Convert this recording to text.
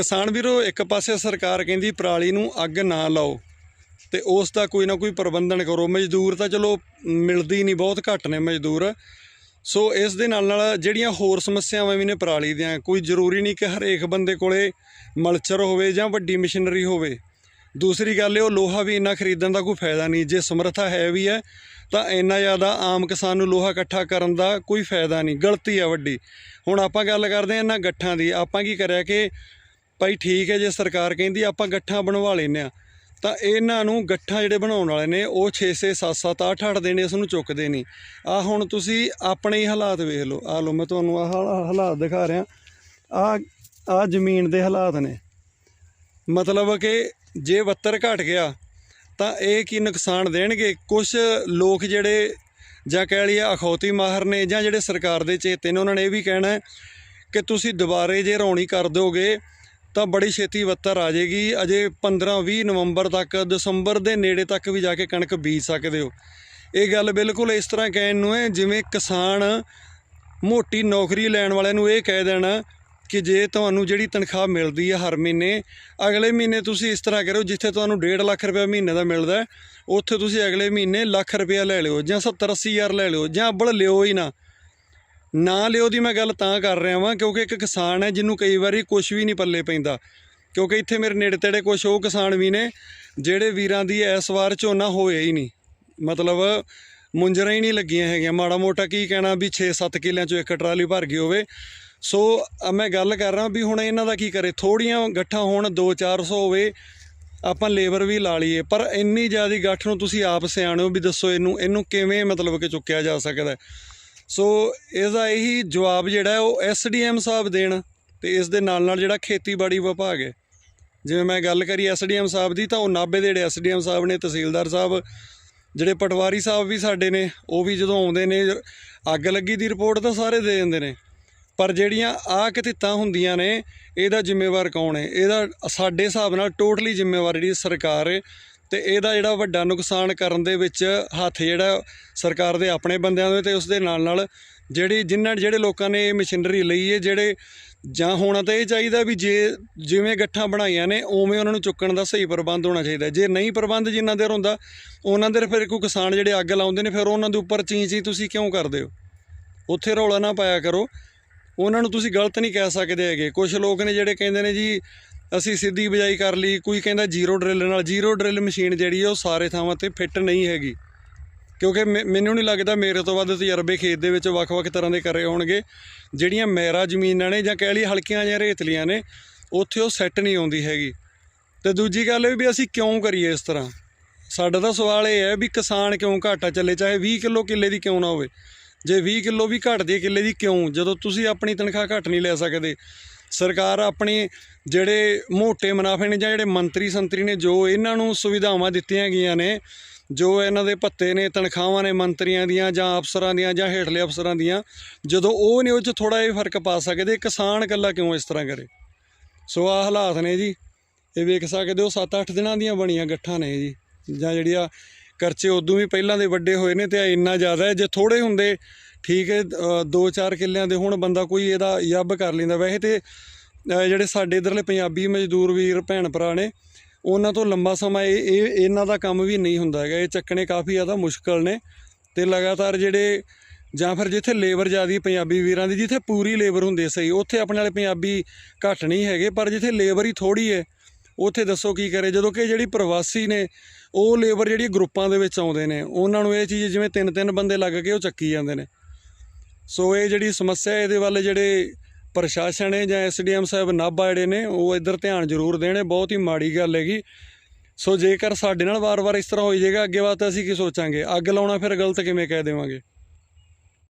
ਕਿਸਾਨ ਵੀਰੋ, ਇੱਕ ਪਾਸੇ ਸਰਕਾਰ ਕਹਿੰਦੀ ਪਰਾਲੀ ਨੂੰ ਅੱਗ ਨਾ ਲਾਓ ਤੇ ਉਸ ਦਾ ਕੋਈ ਨਾ ਕੋਈ ਪ੍ਰਬੰਧਨ ਕਰੋ। ਮਜ਼ਦੂਰ ਤਾਂ ਚਲੋ ਮਿਲਦੀ ਨਹੀਂ, ਬਹੁਤ ਘੱਟ ਨੇ ਮਜ਼ਦੂਰ। ਸੋ ਇਸ ਦੇ ਨਾਲ ਨਾਲ ਜਿਹੜੀਆਂ ਹੋਰ ਸਮੱਸਿਆਵਾਂ ਵੀ ਨੇ ਪਰਾਲੀ ਦੀਆਂ, ਕੋਈ ਜ਼ਰੂਰੀ ਨਹੀਂ ਕਿ ਹਰੇਕ ਬੰਦੇ ਕੋਲੇ ਮਲਚਰ ਹੋਵੇ ਜਾਂ ਵੱਡੀ ਮਸ਼ੀਨਰੀ ਹੋਵੇ। ਦੂਸਰੀ ਗੱਲ ਇਹ, ਉਹ ਲੋਹਾ ਵੀ ਇੰਨਾ ਖਰੀਦਣ ਦਾ ਕੋਈ ਫਾਇਦਾ ਨਹੀਂ। ਜੇ ਸਮਰੱਥਾ ਹੈ ਵੀ ਹੈ, ਤਾਂ ਇੰਨਾ ਜ਼ਿਆਦਾ ਆਮ ਕਿਸਾਨ ਨੂੰ ਲੋਹਾ ਇਕੱਠਾ ਕਰਨ ਦਾ ਕੋਈ ਫਾਇਦਾ ਨਹੀਂ। ਗਲਤੀ ਆ ਵੱਡੀ। ਹੁਣ ਆਪਾਂ ਗੱਲ ਕਰਦੇ ਹਾਂ ਇਹਨਾਂ ਗੱਠਾਂ ਦੀ। ਆਪਾਂ ਕੀ ਕਰਿਆ ਕਿ ਭਾਈ ਠੀਕ ਹੈ ਜੇ ਸਰਕਾਰ ਕਹਿੰਦੀ ਆਪਾਂ ਗੱਠਾਂ ਬਣਵਾ ਲੈਨੇ ਆ ਤਾਂ ਇਹਨਾਂ ਨੂੰ ਗੱਠਾਂ ਜਿਹੜੇ ਬਣਾਉਣ ਵਾਲੇ ਨੇ, ਉਹ 6 6 7 7 8 8 ਦਿਨ ਇਸ ਨੂੰ ਚੁੱਕਦੇ ਨਹੀਂ। ਆ ਹੁਣ ਤੁਸੀਂ ਆਪਣੇ ਹੀ ਹਾਲਾਤ ਵੇਖ ਲਓ। ਆ ਲਓ, ਮੈਂ ਤੁਹਾਨੂੰ ਆਹ ਹਾਲਾਤ ਦਿਖਾ ਰਿਹਾ। ਆ ਆ ਜ਼ਮੀਨ ਦੇ ਹਾਲਾਤ ਨੇ। ਮਤਲਬ ਕਿ ਜੇ ਵੱਤਰ ਘਟ ਗਿਆ, ਤਾਂ ਇਹ ਕੀ ਨੁਕਸਾਨ ਦੇਣਗੇ? ਕੁਝ ਲੋਕ ਜਿਹੜੇ, ਜਾਂ ਕਹਿ ਲਈਏ ਅਖੌਤੀ ਮਾਹਰ ਨੇ, ਜਾਂ ਜਿਹੜੇ ਸਰਕਾਰ ਦੇ ਚੇਤੇ ਨੇ, ਉਹਨਾਂ ਨੇ ਇਹ ਵੀ ਕਹਿਣਾ ਕਿ ਤੁਸੀਂ ਦੁਬਾਰੇ ਜੇ ਰੌਣੀ ਕਰ ਦਿਓਗੇ ਤਾਂ ਬੜੀ ਛੇਤੀ ਵੱਤਰ ਆ ਜਾਏਗੀ। ਅਜੇ 15-20 ਨਵੰਬਰ ਤੱਕ, ਦਸੰਬਰ ਦੇ ਨੇੜੇ ਤੱਕ ਵੀ ਜਾ ਕੇ ਕਣਕ ਬੀਜ ਸਕਦੇ ਹੋ। ਇਹ ਗੱਲ ਬਿਲਕੁਲ ਇਸ ਤਰ੍ਹਾਂ ਕਹਿਣ ਨੂੰ ਹੈ, ਜਿਵੇਂ ਕਿਸਾਨ ਮੋਟੀ ਨੌਕਰੀ ਲੈਣ ਵਾਲਿਆਂ ਨੂੰ ਇਹ ਕਹਿ ਦੇਣਾ ਕਿ ਜੇ ਤੁਹਾਨੂੰ ਜਿਹੜੀ ਤਨਖਾਹ ਮਿਲਦੀ ਹੈ ਹਰ ਮਹੀਨੇ, ਅਗਲੇ ਮਹੀਨੇ ਤੁਸੀਂ ਇਸ ਤਰ੍ਹਾਂ ਕਰੋ ਜਿੱਥੇ ਤੁਹਾਨੂੰ 1.5 ਲੱਖ ਰੁਪਏ ਮਹੀਨੇ ਦਾ ਮਿਲਦਾ ਉੱਥੇ ਤੁਸੀਂ ਅਗਲੇ ਮਹੀਨੇ ਲੱਖ ਰੁਪਇਆ ਲੈ ਲਿਓ ਜਾਂ 70 80 ਹਜ਼ਾਰ ਲੈ ਲਿਓ ਜਾਂ ਅੱਬਲ ਲਿਓ ਹੀ ਨਾ। ਨਾ ਲਿਓ ਦੀ ਮੈਂ ਗੱਲ ਤਾਂ ਕਰ ਰਿਹਾ ਵਾਂ, ਕਿਉਂਕਿ ਇੱਕ ਕਿਸਾਨ ਹੈ ਜਿਹਨੂੰ ਕਈ ਵਾਰੀ ਕੁਝ ਵੀ ਨਹੀਂ ਪੱਲੇ ਪੈਂਦਾ। ਕਿਉਂਕਿ ਇੱਥੇ ਮੇਰੇ ਨੇੜੇ ਤੇੜੇ ਕੁਝ ਉਹ ਕਿਸਾਨ ਵੀ ਨੇ, ਜਿਹੜੇ ਵੀਰਾਂ ਦੀ ਇਸ ਵਾਰ ਝੋਨਾ ਹੋਇਆ ਹੀ ਨਹੀਂ। ਮਤਲਬ ਮੁੰਜਰਾਂ ਹੀ ਨਹੀਂ ਲੱਗੀਆਂ ਹੈਗੀਆਂ। ਮਾੜਾ ਮੋਟਾ ਕੀ ਕਹਿਣਾ ਵੀ 6-7 ਕਿੱਲਿਆਂ ਚੋਂ ਇੱਕ ਟਰਾਲੀ ਭਰ ਗਈ ਹੋਵੇ। ਸੋ ਮੈਂ ਗੱਲ ਕਰ ਰਿਹਾ ਵੀ ਹੁਣ ਇਹਨਾਂ ਦਾ ਕੀ ਕਰੇ? ਥੋੜੀਆਂ ਗੱਠਾਂ ਹੋਣ 2-400 ਹੋਵੇ, ਆਪਾਂ ਲੇਬਰ ਵੀ ਲਾ ਲਈਏ। ਪਰ ਇੰਨੀ ਜ਼ਿਆਦਾ ਗੱਠ ਨੂੰ ਤੁਸੀਂ ਆਪ ਸਿਆਣੋ ਵੀ ਦੱਸੋ ਇਹਨੂੰ ਇਹਨੂੰ ਕਿਵੇਂ ਮਤਲਬ ਕਿ ਚੁੱਕਿਆ ਜਾ ਸਕਦਾ ਸੋ ਇਹਦਾ ਇਹੀ ਜਵਾਬ ਜਿਹੜਾ ਹੈ, ਉਹ ਐਸਡੀਐਮ ਸਾਹਿਬ ਦੇਣ ਤੇ ਇਸ ਦੇ ਨਾਲ ਨਾਲ ਜਿਹੜਾ ਖੇਤੀਬਾੜੀ ਵਿਭਾਗ ਹੈ। ਜਿਵੇਂ ਮੈਂ ਗੱਲ ਕਰੀ ਐਸਡੀਐਮ ਸਾਹਿਬ ਦੀ, ਤਾਂ ਉਹ ਨਾਭੇ ਦੇ ਜਿਹੜੇ ਐਸਡੀਐਮ ਸਾਹਿਬ ਨੇ, ਤਹਿਸੀਲਦਾਰ ਸਾਹਿਬ, ਜਿਹੜੇ ਪਟਵਾਰੀ ਸਾਹਿਬ ਵੀ ਸਾਡੇ ਨੇ, ਉਹ ਵੀ ਜਦੋਂ ਆਉਂਦੇ ਨੇ, ਅੱਗ ਲੱਗੀ ਦੀ ਰਿਪੋਰਟ ਤਾਂ ਸਾਰੇ ਦੇ ਦਿੰਦੇ ਨੇ। ਪਰ ਜਿਹੜੀਆਂ ਆ ਕਿਤਿੱਤਾਂ ਹੁੰਦੀਆਂ ਨੇ, ਇਹਦਾ ਜ਼ਿੰਮੇਵਾਰ ਕੌਣ ਹੈ? ਇਹਦਾ ਸਾਡੇ ਹਿਸਾਬ ਨਾਲ ਟੋਟਲੀ ਜ਼ਿੰਮੇਵਾਰ ਜਿਹੜੀ ਸਰਕਾਰ ਤੇ ਇਹਦਾ ਜਿਹੜਾ ਵੱਡਾ ਨੁਕਸਾਨ ਕਰਨ ਦੇ ਵਿੱਚ ਹੱਥ ਜਿਹੜਾ ਸਰਕਾਰ ਦੇ ਆਪਣੇ ਬੰਦਿਆਂ ਦੇ ਤੇ ਉਸ ਦੇ ਨਾਲ ਨਾਲ ਜਿਹੜੀ ਜਿਨ੍ਹਾਂ ਜਿਹੜੇ ਲੋਕਾਂ ਨੇ ਇਹ ਮਸ਼ੀਨਰੀ ਲਈ ਹੈ, ਜਿਹੜੇ ਜਾਂ ਹੋਣਾ ਤਾਂ ਇਹ ਚਾਹੀਦਾ ਵੀ ਜੇ ਜਿਵੇਂ ਗੱਠਾਂ ਬਣਾਈਆਂ ਨੇ, ਉਵੇਂ ਉਹਨਾਂ ਨੂੰ ਚੁੱਕਣ ਦਾ ਸਹੀ ਪ੍ਰਬੰਧ ਹੋਣਾ ਚਾਹੀਦਾ। ਜੇ ਨਹੀਂ ਪ੍ਰਬੰਧ ਜਿਨ੍ਹਾਂ ਦੇਰ ਹੁੰਦਾ, ਉਹਨਾਂ ਦੇ ਫਿਰ ਕੋਈ ਕਿਸਾਨ ਜਿਹੜੇ ਅੱਗ ਲਾਉਂਦੇ ਨੇ, ਫਿਰ ਉਹਨਾਂ ਦੇ ਉੱਪਰ ਚੀਂ ਚੀਂ ਤੁਸੀਂ ਕਿਉਂ ਕਰਦੇ ਹੋ? ਉੱਥੇ ਰੌਲਾ ਨਾ ਪਾਇਆ ਕਰੋ। ਉਹਨਾਂ ਨੂੰ ਤੁਸੀਂ ਗਲਤ ਨਹੀਂ ਕਹਿ ਸਕਦੇ ਹੈਗੇ। ਕੁਝ ਲੋਕ ਨੇ ਜਿਹੜੇ ਕਹਿੰਦੇ ਨੇ ਜੀ ਅਸੀਂ ਸਿੱਧੀ ਬਿਜਾਈ ਕਰ ਲਈ, ਕੋਈ ਕਹਿੰਦਾ ਜ਼ੀਰੋ ਡਰਿਲ ਨਾਲ, ਜ਼ੀਰੋ ਡਰਿਲ ਮਸ਼ੀਨ ਜਿਹੜੀ ਹੈ ਉਹ ਸਾਰੇ ਥਾਵਾਂ ਤੇ ਫਿੱਟ ਨਹੀਂ ਹੈਗੀ। ਕਿਉਂਕਿ ਮੈ- ਮੈਨੂੰ ਨਹੀਂ ਲੱਗਦਾ ਮੇਰੇ ਤੋਂ ਵੱਧ ਤਜਰਬੇ ਖੇਤ ਦੇ ਵਿੱਚ ਵੱਖ-ਵੱਖ ਤਰ੍ਹਾਂ ਦੇ ਕਰੇ ਹੋਣਗੇ। ਜਿਹੜੀਆਂ ਮੈਰਾ ਜ਼ਮੀਨਾਂ ਨੇ ਜਾਂ ਕਹਿ ਲਈ ਹਲਕੀਆਂ ਜਾਂ ਰੇਤਲੀਆਂ ਨੇ, ਉੱਥੇ ਉਹ ਸੈੱਟ ਨਹੀਂ ਆਉਂਦੀ ਹੈਗੀ। ਤੇ ਦੂਜੀ ਗੱਲ ਇਹ ਵੀ ਅਸੀਂ ਕਿਉਂ ਕਰੀਏ ਇਸ ਤਰ੍ਹਾਂ? ਸਾਡਾ ਤਾਂ ਸਵਾਲ ਇਹ ਹੈ ਵੀ ਕਿਸਾਨ ਕਿਉਂ ਘਾਟਾ ਚੱਲੇ, ਚਾਹੇ 20 ਕਿਲੋ ਕਿੱਲੇ ਦੀ ਕਿਉਂ ਨਾ ਹੋਵੇ। ਜੇ 20 ਕਿਲੋ ਵੀ ਘਟਦੀ ਹੈ, ਕਿੱਲੇ ਦੀ ਕਿਉਂ? ਜਦੋਂ ਤੁਸੀਂ ਆਪਣੀ ਤਨਖਾਹ ਘੱਟ ਨਹੀਂ ਲੈ ਸਕਦੇ ਸਰਕਾਰ ਆਪਣੀ ਜਿਹੜੇ ਮੋٹے ਮੁਨਾਫੇ ਨੇ ਜਾਂ ਜਿਹੜੇ ਮੰਤਰੀ ਸੰਤਰੀ ਨੇ ਜੋ ਇਹਨਾਂ ਨੂੰ ਸੁਵਿਧਾਵਾਂ ਦਿੱਤੀਆਂ ਗਈਆਂ ਨੇ, ਜੋ ਇਹਨਾਂ ਦੇ ਭੱਤੇ ਨੇ, ਤਨਖਾਹਾਂ ਨੇ ਮੰਤਰੀਆਂ ਦੀਆਂ ਜਾਂ ਅਫਸਰਾਂ ਦੀਆਂ ਜਾਂ ਹੇਠਲੇ ਅਫਸਰਾਂ ਦੀਆਂ, ਜਦੋਂ ਉਹ ਨੇ ਉਹ 'ਚ ਥੋੜਾ ਜਿਹਾ ਫ਼ਰਕ ਪਾ ਸਕਦੇ ਕਿਸਾਨ ਇਕੱਲਾ ਕਿਉਂ ਇਸ ਤਰ੍ਹਾਂ ਕਰੇ? ਸੋ ਆ ਹਾਲਾਤ ਨੇ ਜੀ। ਇਹ ਵੇਖ ਸਕਦੇ ਹੋ 7-8 ਦਿਨਾਂ ਦੀਆਂ ਬਣੀਆਂ ਗੱਠਾਂ ਨੇ ਜੀ। ਜਾਂ ਜਿਹੜੀਆਂ ਕਰਚੇ ਉਦੋਂ ਵੀ ਪਹਿਲਾਂ ਦੇ ਵੱਡੇ ਹੋਏ ਨੇ ਤੇ ਇੰਨਾ ਜ਼ਿਆਦਾ ਹੈ, ਜੇ ਥੋੜੇ ਹੁੰਦੇ ਠੀਕ ਹੈ 2-4 ਕਿੱਲਿਆਂ ਦੇ ਹੁਣ ਬੰਦਾ ਕੋਈ ਇਹਦਾ ਯੱਬ ਕਰ ਲੈਂਦਾ। ਵੈਸੇ ਤੇ ਜਿਹੜੇ ਸਾਡੇ ਇਧਰਲੇ ਪੰਜਾਬੀ ਮਜ਼ਦੂਰ ਵੀਰ ਭੈਣ ਭਰਾ ਨੇ, ਉਹਨਾਂ ਤੋਂ ਲੰਬਾ ਸਮਾਂ ਇਹ ਇਹ, ਇਹਨਾਂ ਦਾ ਕੰਮ ਵੀ ਨਹੀਂ ਹੁੰਦਾ ਹੈਗਾ। ਇਹ ਚੱਕਣੇ ਕਾਫੀ ਜ਼ਿਆਦਾ ਮੁਸ਼ਕਲ ਨੇ ਤੇ ਲਗਾਤਾਰ ਜਿਹੜੇ, ਜਾਂ ਫਿਰ ਜਿੱਥੇ ਲੇਬਰ ਜ਼ਿਆਦੀ ਪੰਜਾਬੀ ਵੀਰਾਂ ਦੀ, ਜਿੱਥੇ ਪੂਰੀ ਲੇਬਰ ਹੁੰਦੀ ਹੈ ਸਹੀ, ਉੱਥੇ ਆਪਣੇ ਵਾਲੇ ਪੰਜਾਬੀ ਘੱਟ ਨਹੀਂ ਹੈਗੇ, ਪਰ ਜਿੱਥੇ ਲੇਬਰ ਹੀ ਥੋੜੀ ਹੈ, ਉੱਥੇ ਦੱਸੋ ਕੀ ਕਰੇ। ਜਦੋਂ ਕਿ ਜਿਹੜੀ ਪ੍ਰਵਾਸੀ ਨੇ, ਉਹ ਲੇਬਰ ਜਿਹੜੀ ਗਰੁੱਪਾਂ ਦੇ ਵਿੱਚ ਆਉਂਦੇ ਨੇ, ਉਹਨਾਂ ਨੂੰ ਇਹ ਚੀਜ਼ ਜਿਵੇਂ ਤਿੰਨ ਤਿੰਨ ਬੰਦੇ ਲੱਗ ਕੇ ਉਹ ਚੱਕੀ ਜਾਂਦੇ ਨੇ। ਸੋ ਇਹ ਜਿਹੜੀ ਸਮੱਸਿਆ ਇਹਦੇ ਵੱਲ ਜਿਹੜੇ ਪ੍ਰਸ਼ਾਸਨ ਹੈ ਜਾਂ ਐਸਡੀਐਮ ਸਾਹਿਬ ਨਾਭਾ ਜਿਹੜੇ ਨੇ, ਉਹ ਇੱਧਰ ਧਿਆਨ ਜ਼ਰੂਰ ਦੇਣ। ਬਹੁਤ ਹੀ ਮਾੜੀ ਗੱਲ ਹੈਗੀ। ਸੋ ਜੇਕਰ ਸਾਡੇ ਨਾਲ ਵਾਰ-ਵਾਰ ਇਸ ਤਰ੍ਹਾਂ ਹੋਈ ਜਾਏਗਾ, ਅੱਗੇ ਬਾਤ ਅਸੀਂ ਕੀ ਸੋਚਾਂਗੇ? ਅੱਗ ਲਾਉਣਾ ਫਿਰ ਗਲਤ ਕਿਵੇਂ ਕਹਿ ਦੇਵਾਂਗੇ?